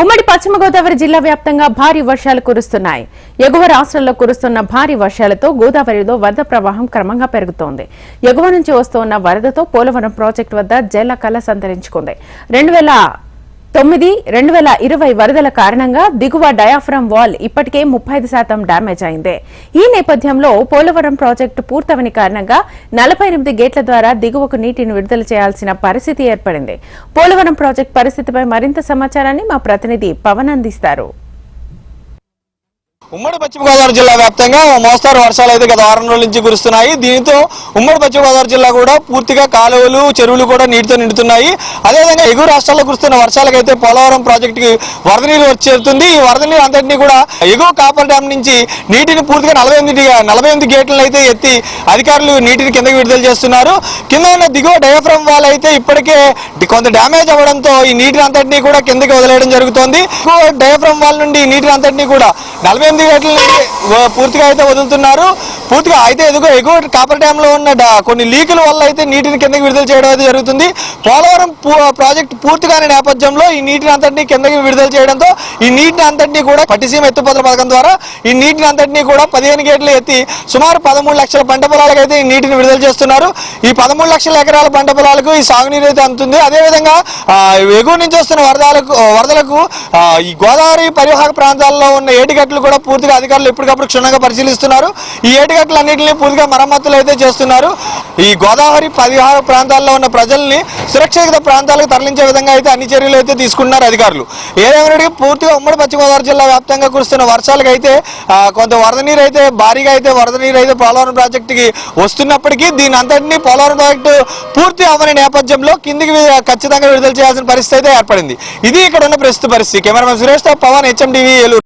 ఉమ్మడి పశ్చిమ గోదావరి జిల్లా వ్యాప్తంగా భారీ వర్షాలు కురుస్తున్నాయి. ఎగువ రాష్ట్రాల్లో కురుస్తున్న భారీ వర్షాలతో గోదావరిలో వరద ప్రవాహం క్రమంగా పెరుగుతోంది. ఎగువ నుంచి వస్తున్న వరదతో పోలవరం ప్రాజెక్టు వద్ద జల కళ సంతరించుకుంది రెండు వేల తొమ్మిది రెండు వేల ఇరవై వరదల కారణంగా దిగువ డయాఫ్రమ్ వాల్ ఇప్పటికే ముప్పై ఐదు శాతం డ్యామేజ్ అయింది. ఈ నేపథ్యంలో పోలవరం ప్రాజెక్టు పూర్తవని కారణంగా నలభై ఎనిమిది గేట్ల ద్వారా దిగువకు నీటిని విడుదల చేయాల్సిన పరిస్థితి ఏర్పడింది. పోలవరం ప్రాజెక్టు పరిస్థితిపై మరింత సమాచారాన్ని మా ప్రతినిధి పవన్ అందిస్తారు. ఉమ్మడి పశ్చిమ గోదావరి జిల్లా వ్యాప్తంగా మోస్తారు వర్షాలు అయితే గత వారం రోజుల నుంచి కురుస్తున్నాయి. దీంతో ఉమ్మడి పశ్చిమ గోదావరి జిల్లా కూడా పూర్తిగా కాలువలు చెరువులు కూడా నీటితో నిండుతున్నాయి. అదేవిధంగా ఎగువ రాష్ట్రాల్లో కురుస్తున్న వర్షాలకైతే పోలవరం ప్రాజెక్టుకి వరద నీరు వచ్చేస్తుంది ఈ వరద నీరు అంతటినీ కూడా ఎగువ కాపర్ డ్యామ్ నుంచి నీటిని పూర్తిగా నలభై ఎనిమిది నలభై ఎనిమిది గేట్లను అయితే ఎత్తి అధికారులు నీటిని కిందకి విడుదల చేస్తున్నారు. కింద ఉన్న దిగువ డయాఫ్రమ్ వాల్ అయితే ఇప్పటికే కొంత డ్యామేజ్ అవ్వడంతో ఈ నీటిని అంతటినీ కూడా కిందకి వదిలేయడం జరుగుతోంది. డయాఫ్రమ్ వాల్ నుండి నీటిని అంతటినీ కూడా నలభై ఎనిమిది నుండి పూర్తిగా అయితే వదులుతున్నారు. పూర్తిగా అయితే ఎదుగు ఎగువ కాపర్ డ్యామ్లో ఉన్న కొన్ని లీకుల వల్ల అయితే నీటిని కిందకి విడుదల చేయడం అయితే జరుగుతుంది. పోలవరం పూ- ప్రాజెక్ట్ పూర్తిగానే నేపథ్యంలో ఈ నీటిని అంతటినీ కిందకి విడుదల చేయడంతో ఈ నీటిని అంతటినీ కూడా పట్టిసీమ ఎత్తుపత్ర పథకం ద్వారా ఈ నీటిని అంతటినీ కూడా పదిహేను గేట్లు ఎత్తి సుమారు పదమూడు లక్షల పంట పొలాలకు అయితే ఈ నీటిని విడుదల చేస్తున్నారు. ఈ పదమూడు లక్షల ఎకరాల పంట పొలాలకు ఈ సాగునీరు అయితే అందుతుంది. అదేవిధంగా ఎగువ నుంచి వస్తున్న వరదలకు వరదలకు ఈ గోదావరి పరివాహక ప్రాంతాల్లో ఉన్న ఏటిగట్లు కూడా పూర్తిగా అధికారులు ఎప్పటికప్పుడు క్షుణ్ణంగా పరిశీలిస్తున్నారు. ఈ ఏటిగట్లన్నింటినీ పూర్తిగా మరమ్మతులు అయితే చేస్తున్నారు. ఈ గోదావరి పదిహార ప్రాంతాల్లో ఉన్న ప్రజల్ని సురక్షిత ప్రాంతాలకు తరలించే విధంగా అయితే అన్ని చర్యలు అయితే తీసుకున్నారు అధికారులు. ఏదేమైనా పూర్తిగా ఉమ్మడి పశ్చిమ గోదావరి జిల్లా వ్యాప్తంగా కురుస్తున్న వర్షాలకు అయితే కొంత వరద నీరు అయితే భారీగా అయితే వరద నీరు అయితే పోలవరం ప్రాజెక్టుకి వస్తున్నప్పటికీ దీని అంతటినీ పోలవరం ప్రాజెక్టు పూర్తి అవ్వని నేపథ్యంలో కిందికి ఖచ్చితంగా విడుదల చేయాల్సిన పరిస్థితి అయితే ఏర్పడింది. ఇది ఇక్కడ ఉన్న ప్రస్తుత పరిస్థితి. కెమెరామెన్ సురేష్తో పవన్ హెచ్ఎం టీవీ ఏలూరు.